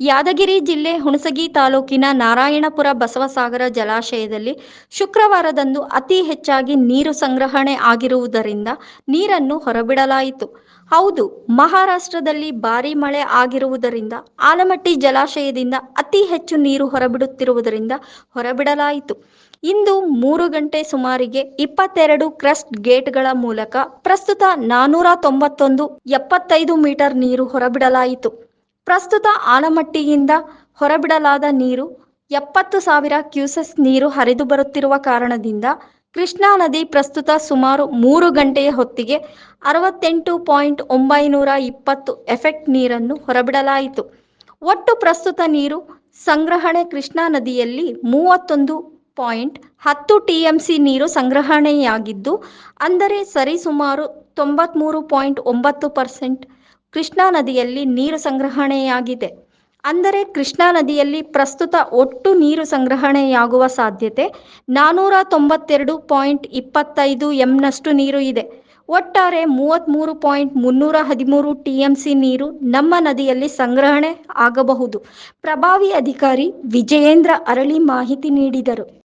ಯಾದಗಿರಿ ಜಿಲ್ಲೆ ಹುಣಸಗಿ ತಾಲೂಕಿನ ನಾರಾಯಣಪುರ ಬಸವಸಾಗರ ಜಲಾಶಯದಲ್ಲಿ ಶುಕ್ರವಾರದಂದು ಅತಿ ಹೆಚ್ಚಾಗಿ ನೀರು ಸಂಗ್ರಹಣೆ ಆಗಿರುವುದರಿಂದ ನೀರನ್ನು ಹೊರಬಿಡಲಾಯಿತು. ಹೌದು, ಮಹಾರಾಷ್ಟ್ರದಲ್ಲಿ ಭಾರಿ ಮಳೆ ಆಗಿರುವುದರಿಂದ ಆಲಮಟ್ಟಿ ಜಲಾಶಯದಿಂದ ಅತಿ ಹೆಚ್ಚು ನೀರು ಹೊರಬಿಡುತ್ತಿರುವುದರಿಂದ ಹೊರಬಿಡಲಾಯಿತು. ಇಂದು ಮೂರು ಗಂಟೆ ಸುಮಾರಿಗೆ ಇಪ್ಪತ್ತೆರಡು ಕ್ರಸ್ಟ್ ಗೇಟ್ಗಳ ಮೂಲಕ ಪ್ರಸ್ತುತ ನಾನೂರ ತೊಂಬತ್ತೊಂದು ಎಪ್ಪತ್ತೈದು ಮೀಟರ್ ನೀರು ಹೊರಬಿಡಲಾಯಿತು. ಪ್ರಸ್ತುತ ಆಲಮಟ್ಟಿಯಿಂದ ಹೊರಬಿಡಲಾದ ನೀರು ಎಪ್ಪತ್ತು ಸಾವಿರ ಕ್ಯೂಸೆಸ್ ನೀರು ಹರಿದು ಬರುತ್ತಿರುವ ಕಾರಣದಿಂದ ಕೃಷ್ಣಾ ನದಿ ಪ್ರಸ್ತುತ ಸುಮಾರು ಮೂರು ಗಂಟೆಯ ಹೊತ್ತಿಗೆ ಅರವತ್ತೆಂಟು ಪಾಯಿಂಟ್ ಒಂಬೈನೂರ ಇಪ್ಪತ್ತು ಎಫೆಕ್ಟ್ ನೀರನ್ನು ಹೊರಬಿಡಲಾಯಿತು. ಒಟ್ಟು ಪ್ರಸ್ತುತ ನೀರು ಸಂಗ್ರಹಣೆ ಕೃಷ್ಣಾ ನದಿಯಲ್ಲಿ ಮೂವತ್ತೊಂದು ಪಾಯಿಂಟ್ ಹತ್ತು ಟಿಎಂಸಿ ನೀರು ಸಂಗ್ರಹಣೆಯಾಗಿದ್ದು, ಅಂದರೆ ಸರಿಸುಮಾರು ತೊಂಬತ್ಮೂರು ಪಾಯಿಂಟ್ ಒಂಬತ್ತು ಪರ್ಸೆಂಟ್ ಕೃಷ್ಣಾ ನದಿಯಲ್ಲಿ ನೀರು ಸಂಗ್ರಹಣೆಯಾಗಿದೆ. ಅಂದರೆ ಕೃಷ್ಣಾ ನದಿಯಲ್ಲಿ ಪ್ರಸ್ತುತ ಒಟ್ಟು ನೀರು ಸಂಗ್ರಹಣೆಯಾಗುವ ಸಾಧ್ಯತೆ ನಾನೂರ ತೊಂಬತ್ತೆರಡು ಪಾಯಿಂಟ್ ಇಪ್ಪತ್ತೈದು ಎಂನಷ್ಟು ನೀರು ಇದೆ. ಒಟ್ಟಾರೆ ಮೂವತ್ತ್ಮೂರು ಪಾಯಿಂಟ್ ಮುನ್ನೂರ ಹದಿಮೂರು ಟಿ ಎಂ ಸಿ ನೀರು ನಮ್ಮ ನದಿಯಲ್ಲಿ ಸಂಗ್ರಹಣೆ ಆಗಬಹುದು. ಪ್ರಭಾವಿ ಅಧಿಕಾರಿ ವಿಜಯೇಂದ್ರ ಅರಳಿ ಮಾಹಿತಿ ನೀಡಿದರು.